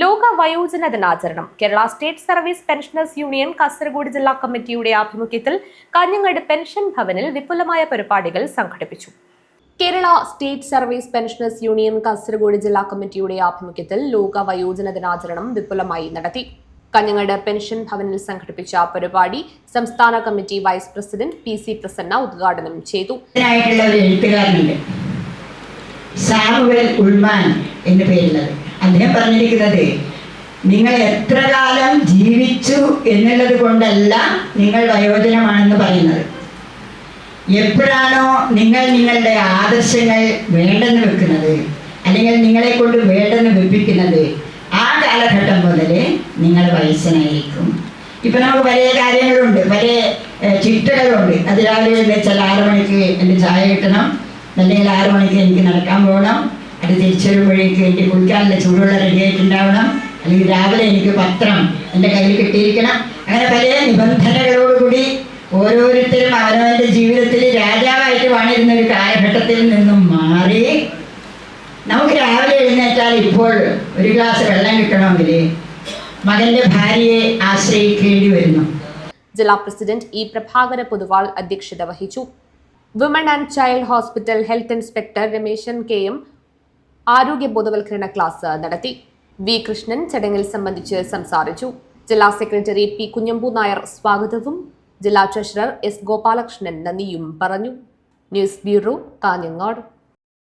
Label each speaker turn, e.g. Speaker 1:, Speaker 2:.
Speaker 1: ലോക വയോജന ദിനാചരണം. Kerala state service pensioners union Kasaragod ജില്ലാ കമ്മിറ്റിയുടെ ആഭിമുഖ്യത്തിൽ കാഞ്ഞങ്ങാട് പെൻഷൻ ഭവനിൽ വിപുലമായ പരിപാടികൾ സംഘടിപ്പിച്ചു. Kerala state service pensioners union Kasaragod ജില്ലാ കമ്മിറ്റിയുടെ ആഭിമുഖ്യത്തിൽ ലോക വയോജന ദിനാചരണം വിപുലമായി നടത്തി. കഞ്ഞങ്ങാട് പെൻഷൻ ഭവനിൽ സംഘടിപ്പിച്ച പരിപാടി സംസ്ഥാന committee vice president P C Prasanna ഉദ്ഘാടനം ചെയ്തു.
Speaker 2: എഴുത്തുകാരനുണ്ട്. സാമുവൽ ഉൾമാൻ എന്ന പേരുള്ളത്. അദ്ദേഹം പറഞ്ഞിരിക്കുന്നത് നിങ്ങൾ എത്ര കാലം ജീവിച്ചു എന്നുള്ളത് കൊണ്ടല്ല നിങ്ങൾ വയോജനമാണെന്ന് പറയുന്നത്. എപ്പോഴാണോ നിങ്ങൾ നിങ്ങളുടെ ആദർശങ്ങൾ വേണ്ടെന്ന് വെക്കുന്നത് അല്ലെങ്കിൽ നിങ്ങളെ കൊണ്ട് വേണ്ടെന്ന് വെപ്പിക്കുന്നത് ആ കാലഘട്ടം മുതൽ നിങ്ങൾ വയസ്സനായിരിക്കും. ഇപ്പൊ നമുക്ക് പല കാര്യങ്ങളുണ്ട് പല ചിട്ടകളുണ്ട്. അത് രാവിലെ വെച്ചാൽ ആറുമണിക്ക് എന്റെ ചായ കിട്ടണം. അല്ലെങ്കിൽ ആറുമണിക്ക് എനിക്ക് നടക്കാൻ പോകണം. അത് തിരിച്ചു വരുമ്പോഴേക്ക് എനിക്ക് കുളിക്കാനുള്ള ചൂടുവെള്ളം റെഡി ആയിട്ടുണ്ടാവണം. അല്ലെങ്കിൽ രാവിലെ എനിക്ക് പത്രം എന്റെ കയ്യിൽ കിട്ടിയിരിക്കണം. അങ്ങനെ പല നിബന്ധനകളോടുകൂടി ഓരോരുത്തരും അവനവന്റെ ജീവിതത്തിൽ രാജാവായിട്ട് വാണിരുന്ന ഒരു കാലഘട്ടത്തിൽ നിന്നും മാറി നമുക്ക് രാവിലെ എഴുന്നേറ്റാൽ ഇപ്പോൾ ഒരു ഗ്ലാസ് വെള്ളം കിട്ടണമെങ്കിൽ മകന്റെ ഭാര്യയെ ആശ്രയിക്കേണ്ടി വരുന്നു.
Speaker 1: ജില്ലാ പ്രസിഡന്റ് ഇ പ്രഭാകര പൊതുവാൾ അധ്യക്ഷത വഹിച്ചു. Women and child hospital health inspector Rameshan K M ആരോഗ്യ ബോധവൽക്കരണ ക്ലാസ് നടത്തി. വി. കൃഷ്ണൻ ചടങ്ങിൽ സംബന്ധിച്ച് സംസാരിച്ചു. ജില്ലാ സെക്രട്ടറി പി. കുഞ്ഞമ്പു നായർ സ്വാഗതവും. ജില്ലാ ട്രഷറർ എസ്. ഗോപാലകൃഷ്ണൻ നന്ദിയും പറഞ്ഞു. News bureau Kanhangad.